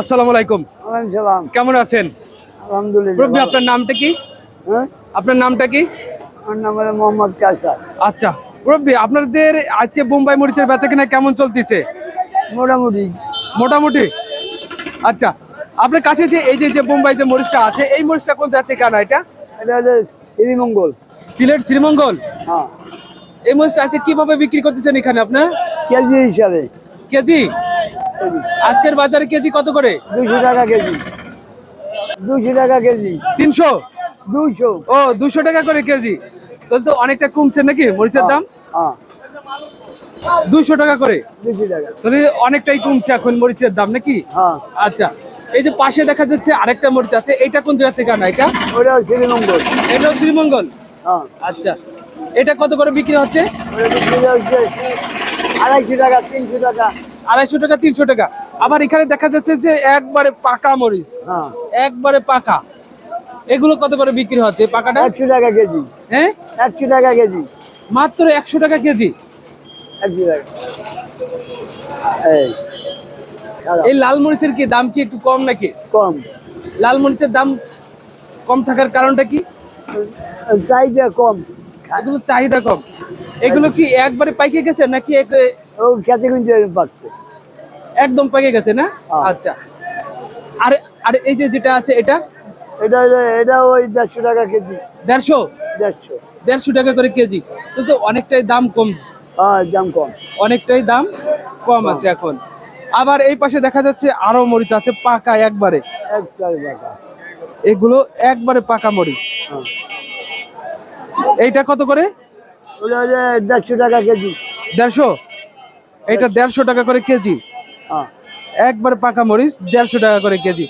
আসসালামু আলাইকুম। কেমন আছেন? আলহামদুলিল্লাহ আপনার নামটা কি? হ্যাঁ? আপনার নামটা কি? আমার নাম হলো মোহাম্মদ কাসার আচ্ছা। মুরব্বী আপনাদের আজকে বোম্বাই মরিচের বেচা কিনা কেমন চলতেছে? মোটামুটি। মোটামুটি? আচ্ছা। আপনার কাছে যে এই যে যে বোম্বাই যে মরিচটা আছে এই মরিচটা কোন জাতি কেন এটা? এটা হলো শ্রীমঙ্গল। সিলেট শ্রীমঙ্গল? হ্যাঁ। এই মরিচটা আছে কীভাবে বিক্রি করতেছেন এখানে আপনার? কেজি হিসাবে। কেজি? আজকের বাজারে কেজি কত করে? দুশো টাকা কেজি। দুশো টাকা কেজি। তিনশো? দুশো ও দুশো টাকা করে কেজি। তাহলে তো অনেকটা কমছে নাকি মরিচের দাম? হ্যাঁ। দুশো টাকা করে? তাহলে অনেকটাই কমছে এখন মরিচের দাম নাকি? হ্যাঁ। আচ্ছা এই যে পাশে দেখা যাচ্ছে আরেকটা মরিচ আছে এটা কোন জায়গা থেকে আনা এটা? ওটাও শ্রীমঙ্গল। এটাও শ্রীমঙ্গল? হ্যাঁ। আচ্ছা এটা কত করে বিক্রি হচ্ছে? ওটা বিক্রি হচ্ছে আড়াইশো টাকা তিনশো টাকা। আড়াইশো টাকা তিনশো টাকা। আবার এখানে দেখা যাচ্ছে যে একবারে পাকা মরিচ। হ্যাঁ। একবারে পাকা। এগুলো কত করে বিক্রি হচ্ছে পাকাটা? একশো টাকা কেজি। হ্যাঁ? একশো টাকা কেজি। মাত্র একশো টাকা কেজি। এই লাল মরিচের কি দাম কি একটু কম নাকি? কম। লাল মরিচের দাম কম থাকার কারণটা কি? চাহিদা কম। এগুলো চাহিদা কম। এগুলো কি একবারে পাইকে গেছে নাকি খেতে কিন্তু পাচ্ছে। একদম পাইকে গেছে না? হ্যাঁ। আচ্ছা। আর আর এই যে যেটা আছে এটা? এটা এটা ওই দেড়শো টাকা কেজি। দেড়শো? দেড়শো। দেড়শো টাকা করে কেজি। তো অনেকটাই দাম কম। হ্যাঁ দাম কম। অনেকটাই দাম কম আছে এখন। আবার এই পাশে দেখা যাচ্ছে আরও মরিচ আছে পাকা একবারে। এগুলো একবারে পাকা মরিচ। হ্যাঁ। এইটা কত করে? দেড়শো টাকা কেজি। দেড়শো? এইটা দেড়শো টাকা করে কেজি। একবারে পাকা মরিচ দেড়শো টাকা করে কেজি।